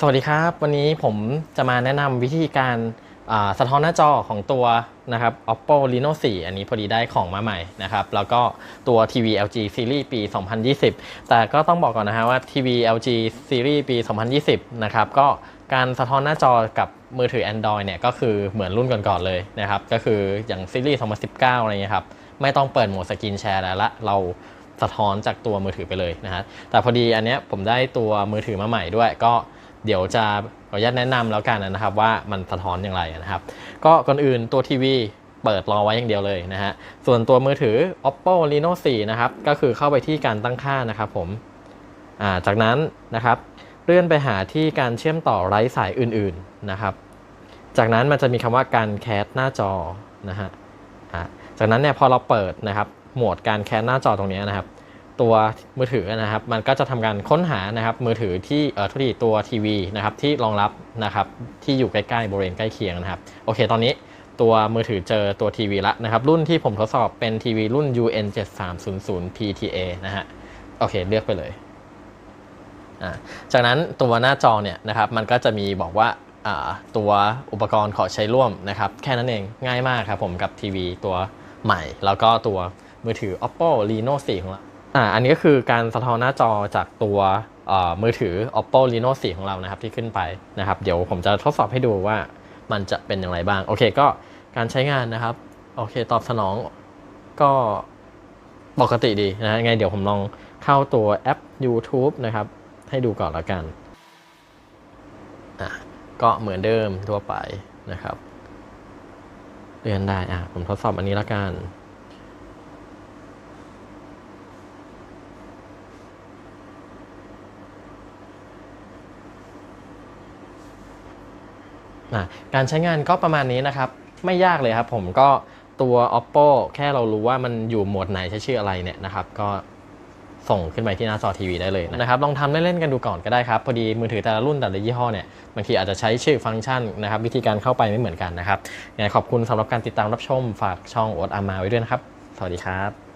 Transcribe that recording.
สวัสดีครับ วันนี้ผมจะมาแนะนำวิธีการาสะท้อนหน้าจอของตัวนะครับ oppo reno 4 อันนี้พอดีได้ของมาใหม่นะครับ แล้วก็ตัว TV LG Series ปี 2020 แต่ก็ต้องบอกก่อนนะฮะว่า TV LG Series ปี 2020 นะครับ ก็การสะท้อนหน้าจอกับมือถือ Android เนี่ยก็คือเหมือนรุ่นก่อนๆเลยนะครับ ก็คืออย่างซีรีส์ 2019 อะไรเงี้ยครับ ไม่ต้องเปิดโหมดสกรีนแชร์แล้วละเราสะท้อนจากตัวมือถือไปเลยนะฮะ แต่พอดีอันเนี้ยผมได้ตัวมือถือมาใหม่ด้วยก็ เดี๋ยวจะขออนุญาตแนะนำแล้วกันนะครับว่ามันสะท้อนอย่างไรนะครับ ก็ก่อนอื่นตัวทีวีเปิดรอไว้อย่างเดียวเลยนะฮะ ส่วนตัวมือถือ oppo reno 4 นะครับ ก็คือเข้าไปที่การตั้งค่านะครับผม อ่า จากนั้นนะครับ เลื่อนไปหาที่การเชื่อมต่อไร้สายอื่นๆนะครับ จากนั้นมันจะมีคำว่าการแคสหน้าจอนะฮะ จากนั้นเนี่ยพอเราเปิดนะครับ โหมดการแคสหน้าจอตรงนี้นะครับ ตัวมือถือนะครับ มันก็จะทำการค้นหานะครับมือถือที่เอ่อทุกทีตัวทีวีนะครับที่รองรับนะครับที่อยู่ใกล้ๆบริเวณใกล้เคียงนะครับโอเค ตอนนี้ตัวมือถือเจอตัวทีวีละนะครับ รุ่นที่ผมทดสอบเป็นทีวีรุ่น UN 7300 PTA นะฮะโอเค เลือกไปเลยจากนั้นตัวหน้าจอเนี่ยนะครับมันก็จะมีบอกว่าอ่าตัวอุปกรณ์ขอใช้ร่วมนะครับแค่นั้นเองง่ายมากครับผมกับทีวีตัวใหม่ แล้วก็ตัวมือถือ oppo reno 4 ของเรา อ่าอันนี้ก็คือการสะท้อนหน้าจอจากตัวมือถือ oppo reno 4 ของเรานะครับที่ขึ้นไปนะครับ เดี๋ยวผมจะทดสอบให้ดูว่ามันจะเป็นอย่างไรบ้าง โอเคก็การใช้งานนะครับ โอเคตอบสนองก็ปกติดีนะไงเดี๋ยวผมลองเข้าตัวแอป YouTube นะครับ ให้ดูก่อนล้วกันอะก็เหมือนเดิมทั่วไปนะครับ เลื่อนได้อะผมทดสอบอันนี้ล้วกัน การใช้งานก็ประมาณนี้นะครับ ไม่ยากเลยครับผมก็ตัว oppo แค่เรารู้ว่ามันอยู่โหมดไหนใช้ชื่ออะไรเนี่ยนะครับ ก็ส่งขึ้นไปที่หน้าจอทีวีได้เลยนะครับลองทำเล่นๆกันดูก่อนก็ได้ครับ พอดีมือถือแต่ละรุ่นแต่ละยี่ห้อเนี่ยบางทีอาจจะใช้ชื่อฟังก์ชันนะครับ วิธีการเข้าไปไม่เหมือนกันนะครับยังไงขอบคุณสำหรับการติดตามรับชมฝากช่องโอ๊ตอามาไว้ด้วยนะครับ สวัสดีครับ